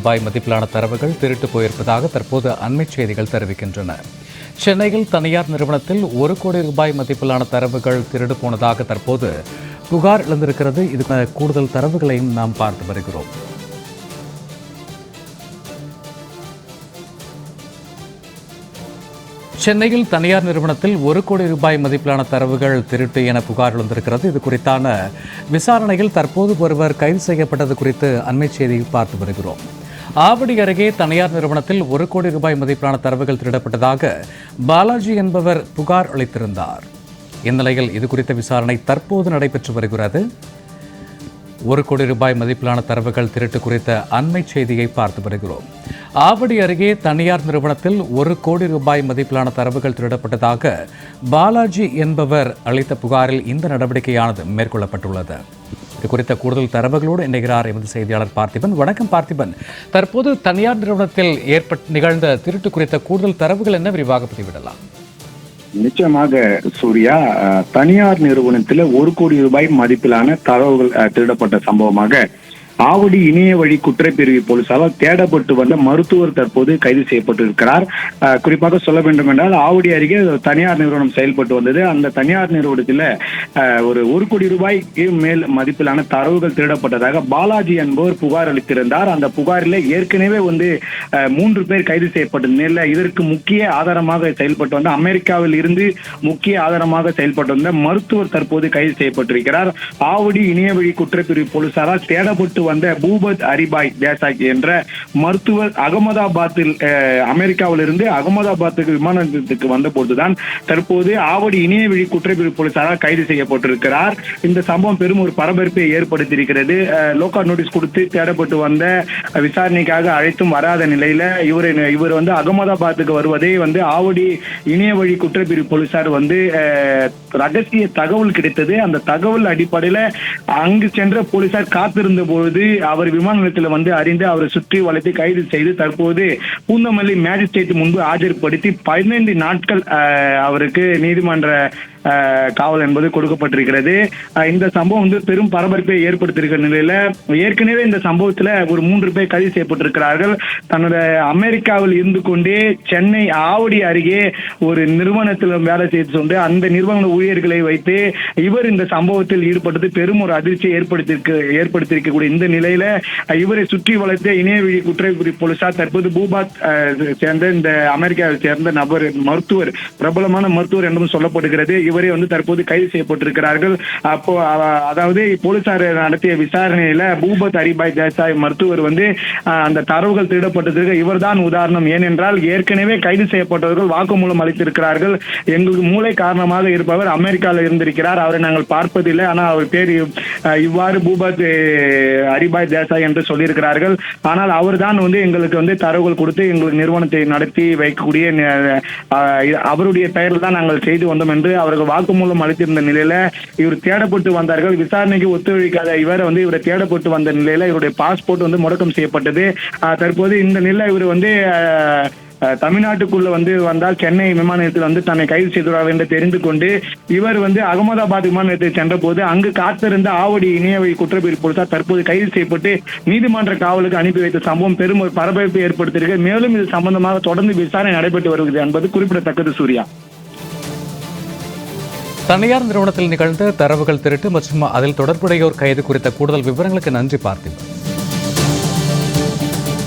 ரூபாய் மதிப்பிலான தரவுகள் திருட்டு போயிருப்பதாக தற்போது அண்மை செய்திகள் தெரிவிக்கின்றன. சென்னையில் தனியார் நிறுவனத்தில் ஒரு கோடி ரூபாய் மதிப்பிலான தரவுகள் திருடு போனதாக தற்போது புகார் எழுந்திருக்கிறது. இது கூடுதல் தரவுகளையும் நாம் பார்த்து வருகிறோம். சென்னையில் தனியார் நிறுவனத்தில் ஒரு கோடி ரூபாய் மதிப்பிலான தரவுகள் திருட்டு என புகார் எழுந்திருக்கிறது. இது குறித்தான விசாரணையில் தற்போது ஒருவர் கைது செய்யப்பட்டது குறித்து அண்மை செய்தியில் பார்த்து வருகிறோம். ஆவடி அருகே தனியார் நிறுவனத்தில் ஒரு கோடி ரூபாய் மதிப்பிலான தரவுகள் திருடப்பட்டதாக பாலாஜி என்பவர் புகார் அளித்திருந்தார். இந்நிலையில் இது குறித்த விசாரணை தற்போது நடைபெற்று வருகிறது. ஒரு கோடி ரூபாய் மதிப்பிலான தரவுகள் திருட்டு குறித்த அண்மை செய்தியை பார்த்து வருகிறோம். ஆவடி அருகே தனியார் நிறுவனத்தில் ஒரு கோடி ரூபாய் மதிப்பிலான தரவுகள் திருடப்பட்டதாக பாலாஜி என்பவர் அளித்த புகாரில் இந்த நடவடிக்கையானது மேற்கொள்ளப்பட்டுள்ளது. இது குறித்த கூடுதல் தரவுகளோடு இணைகிறார் எமது செய்தியாளர் பார்த்திபன். வணக்கம் பார்த்திபன். தற்போது தனியார் நிறுவனத்தில் ஏற்பட்டு நிகழ்ந்த திருட்டு குறித்த கூடுதல் தரவுகள் என்ன? விரிவாக பதிவிடலாம். நிச்சயமாக சூர்யா அஹ், தனியார் நிறுவனத்தில் ஒரு கோடி ரூபாய் மதிப்பிலான தரவுகள் திருடப்பட்ட சம்பவமாக ஆவடி இணைய வழி குற்றப்பிரிவு போலீசாரால் தேடப்பட்டு வந்த மருத்துவர் தற்போது கைது செய்யப்பட்டிருக்கிறார். குறிப்பாக சொல்ல வேண்டும் என்றால் ஆவடி அருகே தனியார் நிறுவனம் செயல்பட்டு வந்தது. அந்த தனியார் நிறுவனத்தில் ஒரு ஒரு கோடி ரூபாய்க்கு மேல் மதிப்பிலான தரவுகள் திருடப்பட்டதாக பாலாஜி என்பவர் புகார் அளித்திருந்தார். அந்த புகாரில் ஏற்கனவே வந்து மூன்று பேர் கைது செய்யப்பட்ட நிலையில் இதற்கு முக்கிய ஆதாரமாக செயல்பட்டு வந்த அமெரிக்காவில் இருந்து முக்கிய ஆதாரமாக செயல்பட்டு வந்த மருத்துவர் தற்போது கைது செய்யப்பட்டிருக்கிறார். ஆவடி இணையவழி குற்றப்பிரிவு போலீசாரால் தேடப்பட்டு வந்த பூபத் அரிபாய் தேசாய் என்ற மருத்துவர் அகமதாபாத்தில் அஹ், அமெரிக்காவிலிருந்து அகமதாபாத்துக்கு விமான நிலையத்துக்கு வந்த போதுதான் தற்போது ஆவடி இணைய வழி குற்றப்பிரிவு போலீசாரால் கைது செய்யப்பட்டிருக்கிறார். இந்த சம்பவம் பெரும் ஒரு பரபரப்பை ஏற்படுத்தியிருக்கிறது. லோக்கா நோட்டீஸ் கொடுத்து தேடப்பட்டு வந்த விசாரணைக்காக அழைத்தும் வராத நிலையில இவர் இவர் வந்து அகமதாபாத்துக்கு வருவதே வந்து ஆவடி இணைய வழி குற்றப்பிரிவு போலீசார் வந்து ரகசிய தகவல் கிடைத்தது. அந்த தகவல் அடிப்படையில அங்கு சென்ற போலீசார் காத்திருந்த பொழுது அவர் விமான நிலையத்தில் வந்து அறிந்து அவரை சுற்றி வளைத்து கைது செய்து தற்போது பூந்தமல்லி மேஜிஸ்ட்ரேட் முன்பு ஆஜர்படுத்தி பதினைந்து நாட்கள் அவருக்கு நீதிமன்ற காவல் என்பது கொடுக்கப்பட்டிருக்கிறது. இந்த சம்பவம் வந்து பெரும் பரபரப்பை ஏற்படுத்தியிருக்கிற நிலையில ஏற்கனவே இந்த சம்பவத்துல ஒரு மூன்று பேர் கைது செய்யப்பட்டிருக்கிறார்கள். தன்னோட அமெரிக்காவில் இருந்து கொண்டே சென்னை ஆவடி அருகே ஒரு நிறுவனத்தில் வேலை செய்து கொண்டு அந்த நிறுவன ஊழியர்களை வைத்து இவர் இந்த சம்பவத்தில் ஈடுபட்டது பெரும் ஒரு அதிர்ச்சியை ஏற்படுத்தியிருக்க ஏற்படுத்தியிருக்கக்கூடிய இந்த நிலையில இவரை சுற்றி வளைத்த இணையவழி குற்றப்பிரிவு போலீசார் தற்போது பூபாத் சேர்ந்த இந்த அமெரிக்காவை சேர்ந்த நபர் மருத்துவர் பிரபலமான மருத்துவர் என்றும் சொல்லப்படுகிறது. இவரை வந்து தற்போது கைது செய்யப்பட்டிருக்கிறார்கள். அப்போ அதாவது போலீசார் நடத்திய விசாரணையில பூபத் ஹரிபாய் தேசாய் மருத்துவர் வந்து அந்த தரவுகள் திருடப்பட்டதற்கு இவர்தான் உதாரணம். ஏனென்றால் ஏற்கனவே கைது செய்யப்பட்டவர்கள் வாக்குமூலம் அளித்திருக்கிறார்கள். எங்களுக்கு மூளை காரணமாக இருப்பவர் அமெரிக்காவில் இருந்திருக்கிறார். அவரை நாங்கள் பார்ப்பதில்லை. ஆனால் அவர் பேர் இவ்வாறு பூபத் ஹரிபாய் தேசாய் என்று சொல்லியிருக்கிறார்கள். ஆனால் அவர்தான் வந்து எங்களுக்கு வந்து தரவுகள் கொடுத்து எங்களுக்கு நிறுவனத்தை நடத்தி வைக்கக்கூடிய அவருடைய பெயரில் தான் நாங்கள் செய்து வந்தோம் என்று அவர்கள் வாக்குமூலம் அளித்திருந்த நிலையில இவர் தேடப்பட்டு வந்தார்கள். விசாரணைக்கு ஒத்துழைக்காத இவர் வந்து இவரை தேடப்பட்டு வந்த நிலையில இவருடைய பாஸ்போர்ட் வந்து முடக்கம் செய்யப்பட்டது. தற்போது இந்த நிலையில இவர் வந்து தமிழ்நாட்டுக்குள்ள வந்து வந்தால் சென்னை விமான நிலையத்தில் வந்து தன்னை கைது செய்துள்ளார் என்று தெரிந்து கொண்டு இவர் வந்து அகமதாபாத் விமான நிலையத்தை சென்ற போது அங்கு காத்திருந்த ஆவடி இணையவை குற்றப்பிரிவு போலீசார் தற்போது கைது செய்யப்பட்டு நீதிமன்ற காவலுக்கு அனுப்பி வைத்த சம்பவம் பெரும் பரபரப்பை ஏற்படுத்தியிருக்கு. மேலும் இது சம்பந்தமாக தொடர்ந்து விசாரணை நடைபெற்று வருகிறது என்பது குறிப்பிடத்தக்கது சூர்யா. தனியார் நிறுவனத்தில் நிகழ்ந்த தரவுகள் திருட்டு மற்றும் அதில் தொடர்புடையோர் கைது குறித்த கூடுதல் விவரங்களுக்கு நன்றி பார்த்திபன்.